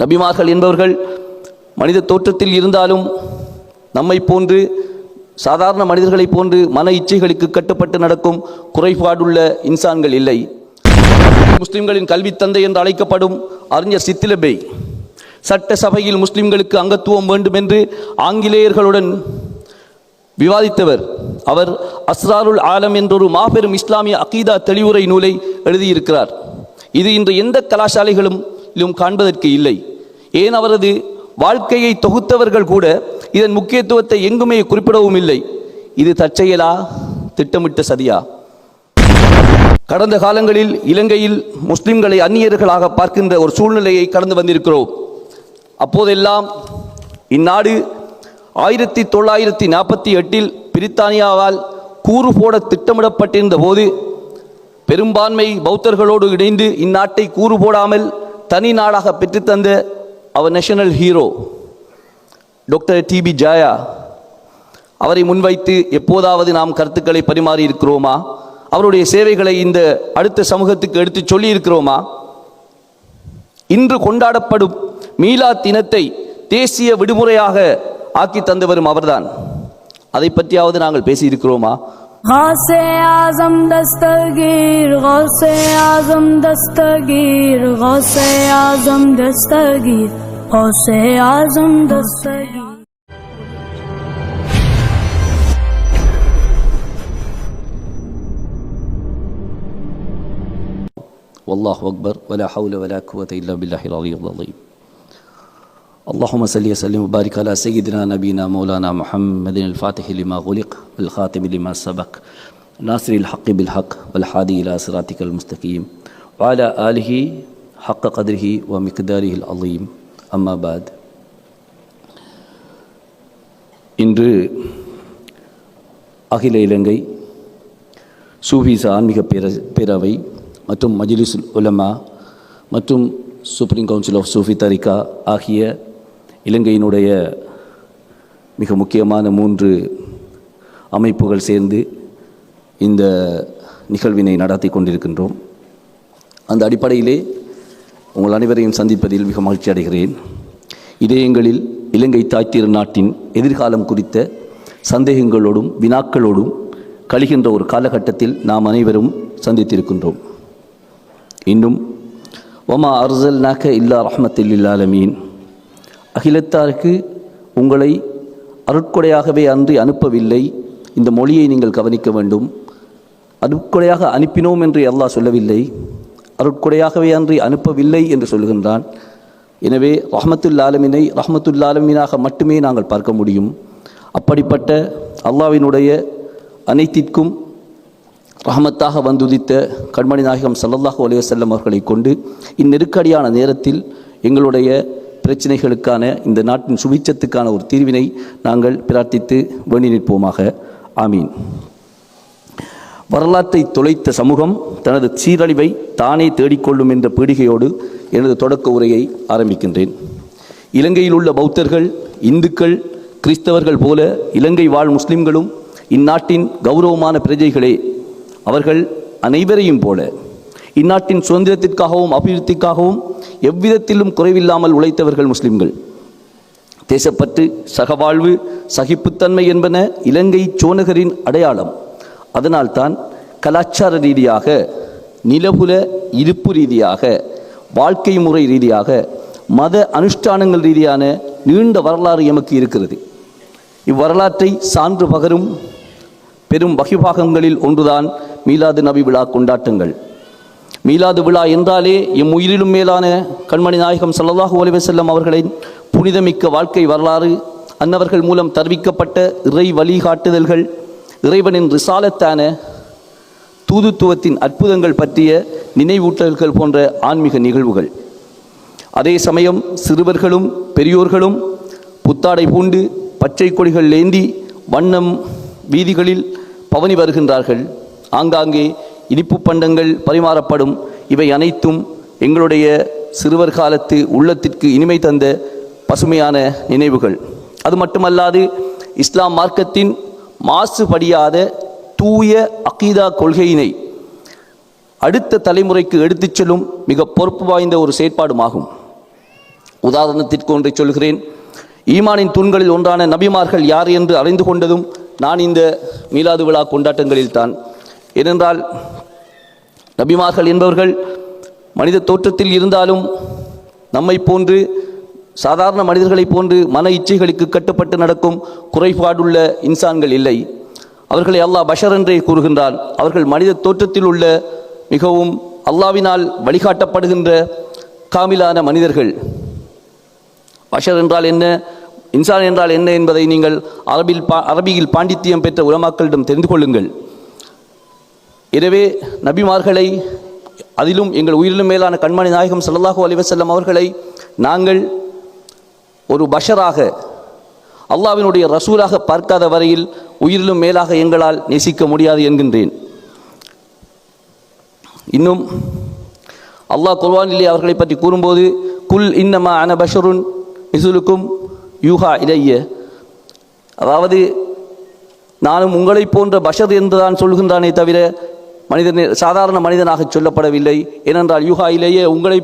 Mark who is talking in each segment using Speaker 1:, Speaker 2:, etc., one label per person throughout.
Speaker 1: நபிமார்கள் என்பவர்கள் மனித தோற்றத்தில் இருந்தாலும் நம்மை போன்று சாதாரண மனிதர்களைப் போன்று மன இச்சைகளுக்கு கட்டுப்பட்டு நடக்கும் குறைபாடுள்ள இன்சான்கள் இல்லை. முஸ்லிம்களின் கல்வி தந்தை என்று அழைக்கப்படும் அறிஞர் சித்திலபை சட்ட சபையில் முஸ்லிம்களுக்கு அங்கத்துவம் வேண்டும் என்று ஆங்கிலேயர்களுடன் விவாதித்தவர். அவர் அஸ்ராருல் ஆலம் என்றொரு மாபெரும் இஸ்லாமிய அகீதா தெளிவுரை நூலை எழுதியிருக்கிறார். இது இன்று எந்த கலாசாலைகளும் காண்பதற்கு இல்லை. ஏன் அவரது வாழ்க்கையை தொகுத்தவர்கள் கூட இதன் முக்கியத்துவத்தை எங்குமே குறிப்பிடவும் இல்லை. இது தற்செயலா திட்டமிட்ட சதியா? கடந்த காலங்களில் இலங்கையில் முஸ்லிம்களை அந்நியர்களாக பார்க்கின்ற ஒரு சூழ்நிலையை கடந்து வந்திருக்கிறோம். அப்போதெல்லாம் இந்நாடு ஆயிரத்தி தொள்ளாயிரத்தி நாற்பத்தி எட்டில் பிரித்தானியாவால் கூறு போட திட்டமிடப்பட்டிருந்த போது பெரும்பான்மை பௌத்தர்களோடு இணைந்து இந்நாட்டை கூறு போடாமல் தனி நாடாக பெற்றுத்தந்த அவர் national hero doctor DB Jaya அவரை முன்வைத்து எப்போதாவது நாம் கருத்துக்களை பரிமாறி இருக்கிறோமா? அவருடைய சேவைகளை இந்த அடுத்த சமூகத்துக்கு எடுத்து சொல்லி இருக்கிறோமா இன்று கொண்டாடப்படும் மீலா தினத்தை தேசிய விடுமுறையாக ஆக்கி தந்தவரும் அவர்தான். அதை பற்றியாவது நாங்கள் பேசியிருக்கிறோமா?
Speaker 2: غوث اعظم دستگیر غوث اعظم دستگیر غوث اعظم دستگیر غوث اعظم دستگیر.
Speaker 1: والله أكبر ولا حول ولا قوة إلا بالله العلي العظيم اللهم صل وسلم وبارك على سيدنا نبينا مولانا محمد الفاتح لما غلق. والخاتم لما سبق ناصر الحق بالحق والحادي إلى صراطك المستقيم وعلى آله حق قدره ومقداره العظيم أما بعد இன்று அகில இலங்கை சூஃபீச ஆன்மீக பேர பேரவை மற்றும் மஜ்லிஸ் உலமா மற்றும் supreme council of Sufi Tariqa ஆகிய இலங்கையினுடைய மிக முக்கியமான மூன்று அமைப்புகள் சேர்ந்து இந்த நிகழ்வினை நடத்தி கொண்டிருக்கின்றோம். அந்த அடிப்படையிலே உங்கள் அனைவரையும் சந்திப்பதில் மிக மகிழ்ச்சி அடைகிறேன். இதயங்களில் இலங்கை தாய் திருநாட்டின் எதிர்காலம் குறித்த சந்தேகங்களோடும் வினாக்களோடும் கழிகின்ற ஒரு காலகட்டத்தில் நாம் அனைவரும் சந்தித்திருக்கின்றோம். இன்னும் ஒமா அர்சல் நாக்க இல்லா ரஹ்மத்தில் ஆலமீன். அகிலத்தாருக்கு உங்களை அருட்கொடையாகவே அன்றி அனுப்பவில்லை இந்த மொழியை நீங்கள் கவனிக்க வேண்டும். அருட்கொடையாக அனுப்பினோம் என்று அல்லாஹ் சொல்லவில்லை. அருட்கொடையாகவே அன்றி அனுப்பவில்லை என்று சொல்கின்றான். எனவே ரஹமத்துல் ஆலமினை ரஹமத்துல் ஆலமீனாக மட்டுமே நாங்கள் பார்க்க முடியும். அப்படிப்பட்ட அல்லாவினுடைய அனைத்திற்கும் ரஹமத்தாக வந்துதித்த கண்மணி நாயகம் சல்லல்லாஹு அலைஹி வஸல்லம் அவர்களை கொண்டு இந்நெருக்கடியான நேரத்தில் எங்களுடைய பிரச்சனைகளுக்கான இந்த நாட்டின் சுபிச்சத்துக்கான ஒரு தீர்வினை நாங்கள் பிரார்த்தித்து வேண்டி நிற்போமாக. ஆமீன். வரலாற்றை தொலைத்த சமூகம் தனது சீரழிவை தானே தேடிக்கொள்ளும் என்ற பீடிகையோடு எனது தொடக்க உரையை ஆரம்பிக்கின்றேன். இலங்கையில் உள்ள பௌத்தர்கள் இந்துக்கள் கிறிஸ்தவர்கள் போல இலங்கை வாழ் முஸ்லிம்களும் இந்நாட்டின் கௌரவமான பிரஜைகளே அவர்கள் அனைவரையும் போல இந்நாட்டின் சுதந்திரத்திற்காகவும் அபிவிருத்திக்காகவும் எவ்விதத்திலும் குறைவில்லாமல் உழைத்தவர்கள் முஸ்லிம்கள். தேசப்பற்று சகவாழ்வு சகிப்புத்தன்மை என்பன இலங்கை சோனகரின் அடையாளம். அதனால்தான் கலாச்சார ரீதியாக நிலபுல இருப்பு ரீதியாக வாழ்க்கை முறை ரீதியாக மத அனுஷ்டானங்கள் ரீதியான நீண்ட வரலாறு எமக்கு இருக்கிறது. இவ்வரலாற்றை சான்று பகரும் பெரும் வகிபாகங்களில் ஒன்றுதான் மீலாது நபி விழா கொண்டாட்டங்கள். மீலாது விழா என்றாலே எம் உயிரிலும் மேலான கண்மணி நாயகம் ஸல்லல்லாஹு அலைஹி செல்லும் அவர்களின் புனிதமிக்க வாழ்க்கை வரலாறு அன்னவர்கள் மூலம் தருவிக்கப்பட்ட இறை வழிகாட்டுதல்கள் இறைவனின் ரிசாலத்தான தூதுத்துவத்தின் அற்புதங்கள் பற்றிய நினைவூட்டல்கள் போன்ற ஆன்மீக நிகழ்வுகள். அதே சமயம் சிறுவர்களும் பெரியோர்களும் புத்தாடை பூண்டு பச்சை கொடிகள் ஏந்தி வண்ணம் வீதிகளில் பவனி வருகின்றார்கள். ஆங்காங்கே இனிப்பு பண்டங்கள் பரிமாறப்படும். இவை அனைத்தும் எங்களுடைய சிறுவர் காலத்து உள்ளத்திற்கு இனிமை தந்த பசுமையான நினைவுகள். அது மட்டுமல்லாது இஸ்லாம் மார்க்கத்தின் மாசுபடியாத தூய அகீதா கொள்கையினை அடுத்த தலைமுறைக்கு எடுத்துச் செல்லும் மிக பொறுப்பு வாய்ந்த ஒரு செயற்பாடுமாகும். உதாரணத்திற்கு ஒன்றை சொல்கிறேன். ஈமானின் தூண்களில் ஒன்றான நபிமார்கள் யார் என்று அறிந்து கொண்டதும் நான் இந்த மீலாது விழா கொண்டாட்டங்களில்தான். ஏனென்றால் நபிமார்கள் என்பவர்கள் மனித தோற்றத்தில் இருந்தாலும் நம்மை போன்று சாதாரண மனிதர்களைப் போன்று மன இச்சைகளுக்கு கட்டுப்பட்டு நடக்கும் குறைபாடுள்ள இன்சான்கள் இல்லை. அவர்களை அல்லாஹ் பஷர் என்றே கூறுகின்றான். அவர்கள் மனித தோற்றத்தில் உள்ள மிகவும் அல்லாவினால் வழிகாட்டப்படுகின்ற காமிலான மனிதர்கள். பஷர் என்றால் என்ன? இன்சான் என்றால் என்ன என்பதை நீங்கள் அரபில் பா அரபியில் பாண்டித்தியம் பெற்ற உலமாக்களிடம் தெரிந்து கொள்ளுங்கள். எனவே நபிமார்களை அதிலும் எங்கள் உயிரிலும் மேலான கண்மணி நாயகம் சல்லாஹூ அலிவசல்லம் அவர்களை நாங்கள் ஒரு பஷராக அல்லாவினுடைய ரசூலாக பார்க்காத வரையில் உயிரிலும் மேலாக எங்களால் நேசிக்க முடியாது என்கின்றேன். இன்னும் அல்லாஹ் குர்வானிலே அவர்களை பற்றி கூறும்போது குல் இன்னமா அன பஷருன் மிசுலுக்கும் யூஹா இலைய அதாவது நானும் உங்களைப் போன்ற பஷர் என்றுதான் சொல்கின்றானே தவிர மனிதனை சாதாரண மனிதனாக சொல்லப்படவில்லை. ஏனென்றால் யூகாயிலேயே உங்களை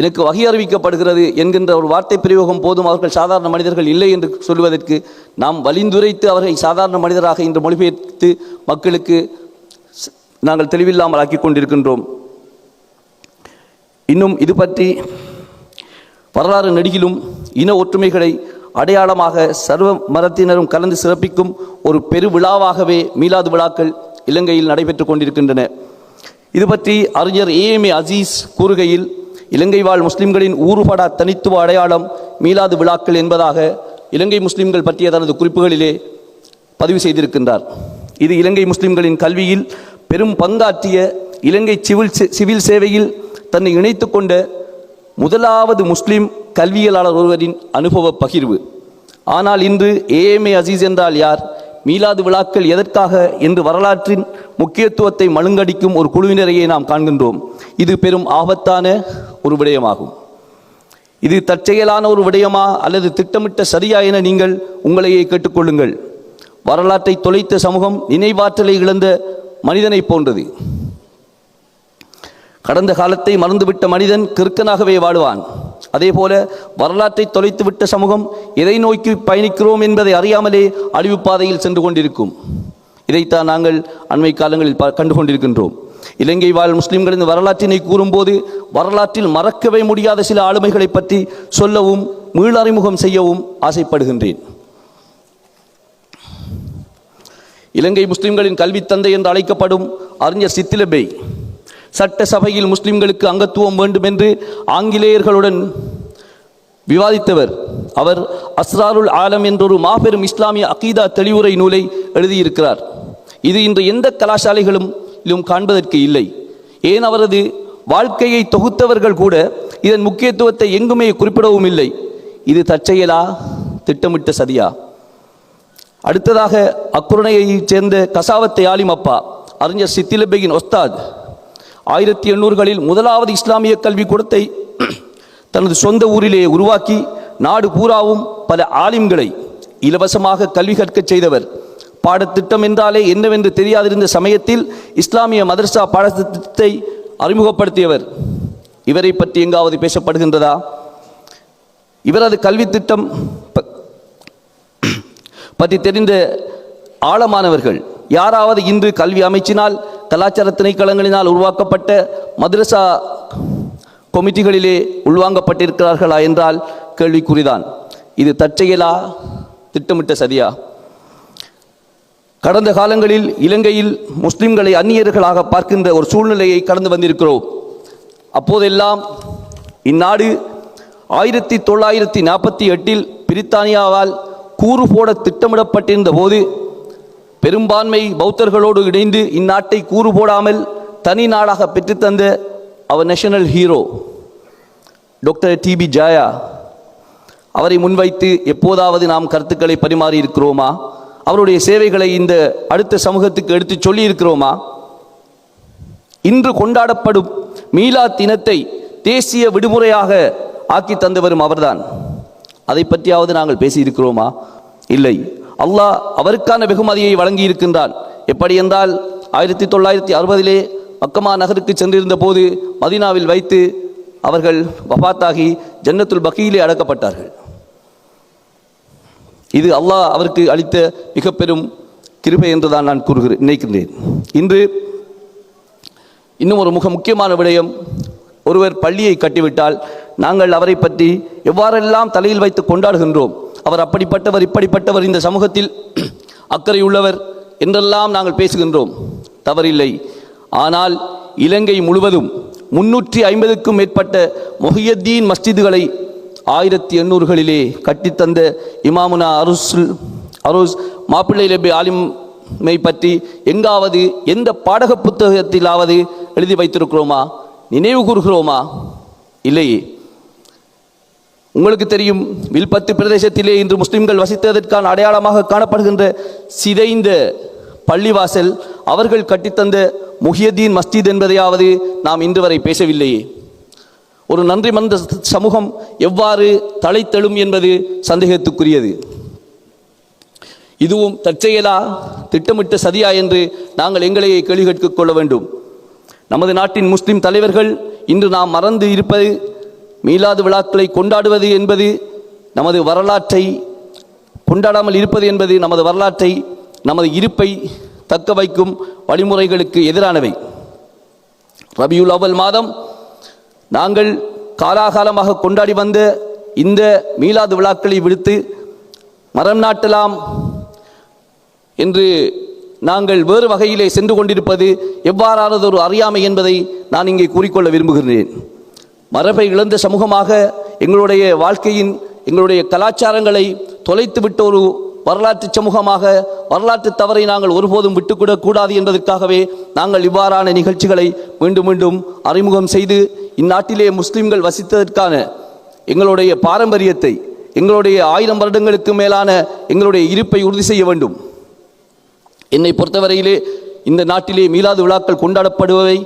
Speaker 1: எனக்கு வகை அறிவிக்கப்படுகிறது என்கின்ற ஒரு வார்த்தை பிரயோகம் போதும் அவர்கள் சாதாரண மனிதர்கள் இல்லை என்று சொல்வதற்கு நாம் வலிந்துரைத்து அவர்களை சாதாரண மனிதராக இன்று மொழிபெயர்த்து மக்களுக்கு நாங்கள் தெளிவில்லாமல் ஆக்கி கொண்டிருக்கின்றோம். இன்னும் இது பற்றி வரலாறு நெடுகிலும் இன ஒற்றுமைகளை அடையாளமாக சர்வ மரத்தினரும் கலந்து சிறப்பிக்கும் ஒரு பெரு விழாவாகவே மீலாது விழாக்கள் இலங்கையில் நடைபெற்று கொண்டிருக்கின்றன. இது பற்றி அறிஞர் ஏஎம்ஏ அசீஸ் கூறுகையில் இலங்கை வாழ் முஸ்லிம்களின் ஊறுபடா தனித்துவ அடையாளம் மீளாது விழாக்கள் என்பதாக இலங்கை முஸ்லிம்கள் பற்றிய தனது குறிப்புகளிலே பதிவு செய்திருக்கின்றார். இது இலங்கை முஸ்லிம்களின் கல்வியில் பெரும் பங்காற்றிய இலங்கை சிவில் சிவில் சேவையில் தன்னை இணைத்து கொண்ட முதலாவது முஸ்லிம் கல்வியலாளர் ஒருவரின் அனுபவ பகிர்வு. ஆனால் இன்று ஏஎம்ஏ அசீஸ் என்றால் யார்? மீலாது விழாக்கள் எதற்காக என்று வரலாற்றின் முக்கியத்துவத்தை மழுங்கடிக்கும் ஒரு குழுவினரையே நாம் காண்கின்றோம். இது பெரும் ஆபத்தான ஒரு விடயமாகும். இது தற்செயலான ஒரு விடயமா அல்லது திட்டமிட்ட சரியா என நீங்கள் உங்களையே கேட்டுக்கொள்ளுங்கள். வரலாற்றை தொலைத்த சமூகம் நினைவாற்றலை இழந்த மனிதனைப் போன்றது. கடந்த காலத்தை மறந்துவிட்ட மனிதன் கிறுக்கனாகவே வாழுவான். அதேபோல வரலாற்றை தொலைத்துவிட்ட சமூகம் எதை நோக்கி பயணிக்கிறோம் என்பதை அறியாமலே அழிவுப் பாதையில் சென்று கொண்டிருக்கும். இதைத்தான் நாங்கள் அண்மை காலங்களில் பா- கண்டு கொண்டிருக்கின்றோம் இலங்கை வாழ் முஸ்லிம்களின் வரலாற்றினை கூறும்போது வரலாற்றில் மறக்கவே முடியாத சில ஆளுமைகளை பற்றி சொல்லவும் மீளறிமுகம் செய்யவும் ஆசைப்படுகின்றேன். இலங்கை முஸ்லிம்களின் கல்வி தந்தை என்று அழைக்கப்படும் அறிஞர் சித்திலபை சட்ட சபையில் முஸ்லிம்களுக்கு அங்கத்துவம் வேண்டும் என்று ஆங்கிலேயர்களுடன் விவாதித்தவர். அவர் அஸ்ராருல் ஆலம் என்றொரு மாபெரும் இஸ்லாமிய அகீதா தெளிவுரை நூலை எழுதியிருக்கிறார். இது இன்று எந்த கலாசாலைகளிலும் காண்பதற்கு இல்லை. ஏன் அவரது வாழ்க்கையை தொகுத்தவர்கள் கூட இதன் முக்கியத்துவத்தை எங்குமே குறிப்பிடவும் இல்லை. இது தற்செயலா திட்டமிட்ட சதியா? அடுத்ததாக அக்குரணையைச் சேர்ந்த கசாவத்தை ஆலிம் அப்பா அறிஞர் சித்திலபெகின் ஒஸ்தாத் ஆயிரத்தி எண்ணூறுகளில் முதலாவது இஸ்லாமிய கல்விக்கூடத்தை தனது சொந்த ஊரிலே உருவாக்கி நாடு பூராவும் பல ஆலிம்களை இலவசமாக கல்வி கற்கச் செய்தவர். பாடத்திட்டம் என்றாலே என்னவென்று தெரியாதிருந்த சமயத்தில் இஸ்லாமிய மதரசா பாடத்திட்டத்தை அறிமுகப்படுத்தியவர். இவரை பற்றி எங்காவது பேசப்படுகின்றதா? இவரது கல்வி திட்டம் ப- பற்றி தெரிந்த ஆழமானவர்கள் யாராவது இன்று கல்வி அமைச்சினால் கலாச்சார திணைக்களங்களினால் உருவாக்கப்பட்ட மதரசா கமிட்டிகளிலே உள்வாங்கப்பட்டிருக்கிறார்களா என்றால் கேள்விக்குறிதான். இது தற்செயலா திட்டமிட்ட சதியா? கடந்த காலங்களில் இலங்கையில் முஸ்லிம்களை அந்நியர்களாக பார்க்கின்ற ஒரு சூழ்நிலையை கடந்து வந்திருக்கிறோம். அப்போதெல்லாம் இந்நாடு ஆயிரத்தி தொள்ளாயிரத்தி நாற்பத்தி எட்டில் பிரித்தானியாவால் கூறு போட திட்டமிடப்பட்டிருந்த போது பெரும்பான்மை பௌத்தர்களோடு இணைந்து இந்நாட்டை கூறு போடாமல் தனி நாடாக பெற்றுத்தந்த அவர் national hero doctor DB Jaya அவரை முன்வைத்து எப்போதாவது நாம் கருத்துக்களை பரிமாறி இருக்கிறோமா? அவருடைய சேவைகளை இந்த அடுத்த சமூகத்துக்கு எடுத்து சொல்லி இருக்கிறோமா? இன்று கொண்டாடப்படும் மீலா தினத்தை தேசிய விடுமுறையாக ஆக்கி தந்தவரும் அவர்தான். அதை பற்றியாவது நாங்கள் பேசியிருக்கிறோமா? இல்லை. அல்லாஹ் அவருக்கான வெகுமதியை வழங்கியிருக்கின்றான். எப்படி என்றால் ஆயிரத்தி தொள்ளாயிரத்தி அறுபதிலே மக்கமா நகருக்கு சென்றிருந்த போது மதீனாவில் வைத்து அவர்கள் வபாத்தாகி ஜன்னத்துல் பக்கியிலே அடக்கப்பட்டார்கள். இது அல்லாஹ் அவருக்கு அளித்த மிக பெரும் கிருபை என்றுதான் நான் கூறுகிறேன் நினைக்கின்றேன். இன்று இன்னும் ஒரு மிக முக்கியமான விடயம் ஒருவர் பள்ளியை கட்டிவிட்டால் நாங்கள் அவரை பற்றி எவ்வாறெல்லாம் தலையில் வைத்து கொண்டாடுகின்றோம் அவர் அப்படிப்பட்டவர் இப்படிப்பட்டவர் இந்த சமூகத்தில் அக்கறை உள்ளவர் என்றெல்லாம் நாங்கள் பேசுகின்றோம். தவறில்லை. ஆனால் இலங்கை முழுவதும் முன்னூற்றி ஐம்பதுக்கும் மேற்பட்ட மொஹியத்தீன் மஸ்ஜிதுகளை ஆயிரத்தி எண்ணூறுகளிலே கட்டித்தந்த இமாமுனா அருசுல் அருஸ் மாப்பிள்ளை லபி ஆலிமை பற்றி எங்காவது எந்த பாடக புத்தகத்திலாவது எழுதி வைத்திருக்கிறோமா? நினைவு கூறுகிறோமா? இல்லையே. உங்களுக்கு தெரியும் வில்பத்து பிரதேசத்திலே இன்று முஸ்லிம்கள் வசித்ததற்கான அடையாளமாக காணப்படுகின்ற சிதைந்த பள்ளிவாசல் அவர்கள் கட்டித்தந்த முஹியதீன் மஸ்ஜித் என்பதையாவது நாம் இன்று வரை பேசவில்லையே. ஒரு நன்றி மந்த சமூகம் எவ்வாறு தலைத்தெழும் என்பது சந்தேகத்துக்குரியது. இதுவும் தற்செயலா திட்டமிட்ட சதியா என்று நாங்கள் எங்களையே கேள்வி கேட்டுக் கொள்ள வேண்டும். நமது நாட்டின் முஸ்லிம் தலைவர்கள் இன்று நாம் மறந்து இருப்பது மீலாது விழாக்களை கொண்டாடுவது என்பது நமது வரலாற்றை கொண்டாடாமல் இருப்பது என்பது நமது வரலாற்றை நமது இருப்பை தக்க வைக்கும் வழிமுறைகளுக்கு எதிரானவை. ரபியுல் அவல் மாதம் நாங்கள் காலாகாலமாக கொண்டாடி வந்த இந்த மீலாது விழாக்களை விடுத்து மரம் நாட்டலாம் என்று நாங்கள் வேறு வகையிலே சென்று கொண்டிருப்பது எவ்வாறானதொரு அறியாமை என்பதை நான் இங்கே கூறிக்கொள்ள விரும்புகிறேன். மரபை இழந்த சமூகமாக எங்களுடைய வாழ்க்கையின் எங்களுடைய கலாச்சாரங்களை தொலைத்துவிட்ட ஒரு வரலாற்று சமூகமாக வரலாற்று தவறை நாங்கள் ஒருபோதும் விட்டுக்கூடக்கூடாது என்பதற்காகவே நாங்கள் இவ்வாறான நிகழ்ச்சிகளை மீண்டும் மீண்டும் அறிமுகம் செய்து இந்நாட்டிலே முஸ்லிம்கள் வசித்ததற்கான எங்களுடைய பாரம்பரியத்தை எங்களுடைய ஆயிரம் வருடங்களுக்கு மேலான எங்களுடைய இருப்பை உறுதி செய்ய வேண்டும். என்னை பொறுத்தவரையிலே இந்த நாட்டிலே மீலாது விழாக்கள் கொண்டாடப்படுபவை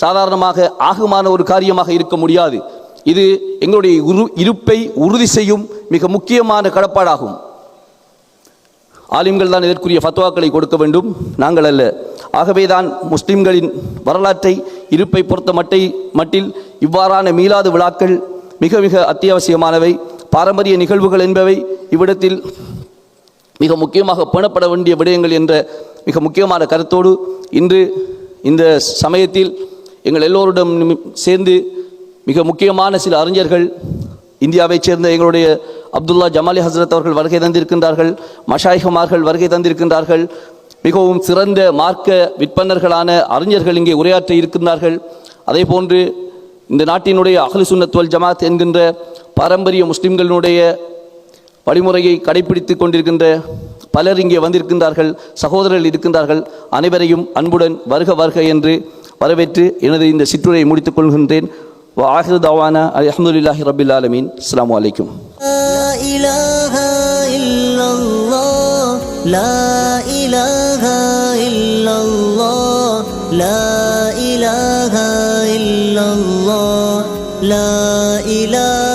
Speaker 1: சாதாரணமாக ஆகுமான ஒரு காரியமாக இருக்க முடியாது. இது எங்களுடைய உரு இருப்பை உறுதி செய்யும் மிக முக்கியமான கடப்பாடாகும். ஆலிம்கள் தான் இதற்குரிய ஃபத்வாக்களை கொடுக்க வேண்டும். நாங்கள் அல்ல. ஆகவே தான் முஸ்லிம்களின் வரலாற்றை இருப்பை பொறுத்த மட்டை மட்டில் இவ்வாறான மீளாது விழாக்கள் மிக மிக அத்தியாவசியமானவை. பாரம்பரிய நிகழ்வுகள் என்பவை இவ்விடத்தில் மிக முக்கியமாக பேணப்பட வேண்டிய விடயங்கள் என்ற மிக முக்கியமான கருத்தோடு இன்று இந்த சமயத்தில் எங்கள் எல்லோரிடம் சேர்ந்து மிக முக்கியமான சில அறிஞர்கள் இந்தியாவைச் சேர்ந்த எங்களுடைய அப்துல்லா ஜமாலி ஹசரத் அவர்கள் வருகை தந்திருக்கின்றார்கள் மஷாயிகமார்கள் வருகை தந்திருக்கின்றார்கள் மிகவும் சிறந்த மார்க்க விற்பனர்களான அறிஞர்கள் இங்கே உரையாற்ற இருக்கின்றார்கள். அதே போன்று இந்த நாட்டினுடைய அஹ்லு சுன்னத் ஜமாத் என்கின்ற பாரம்பரிய முஸ்லிம்களினுடைய வழிமுறையை கடைபிடித்து கொண்டிருக்கின்ற பலர் இங்கே வந்திருக்கின்றார்கள் சகோதரர்கள் இருக்கின்றார்கள். அனைவரையும் அன்புடன் வருக வருக என்று வரவேற்று எனது இந்த சிற்றுரையை முடித்துக் கொள்கின்றேன் ஆஹிரு தவானா அலமதுல்லாஹி ரபில் ஆலமீன் அஸ்ஸலாமு அலைக்கும்
Speaker 3: لا إله إلا الله لا إله إلا الله لا إله إلا الله لا إله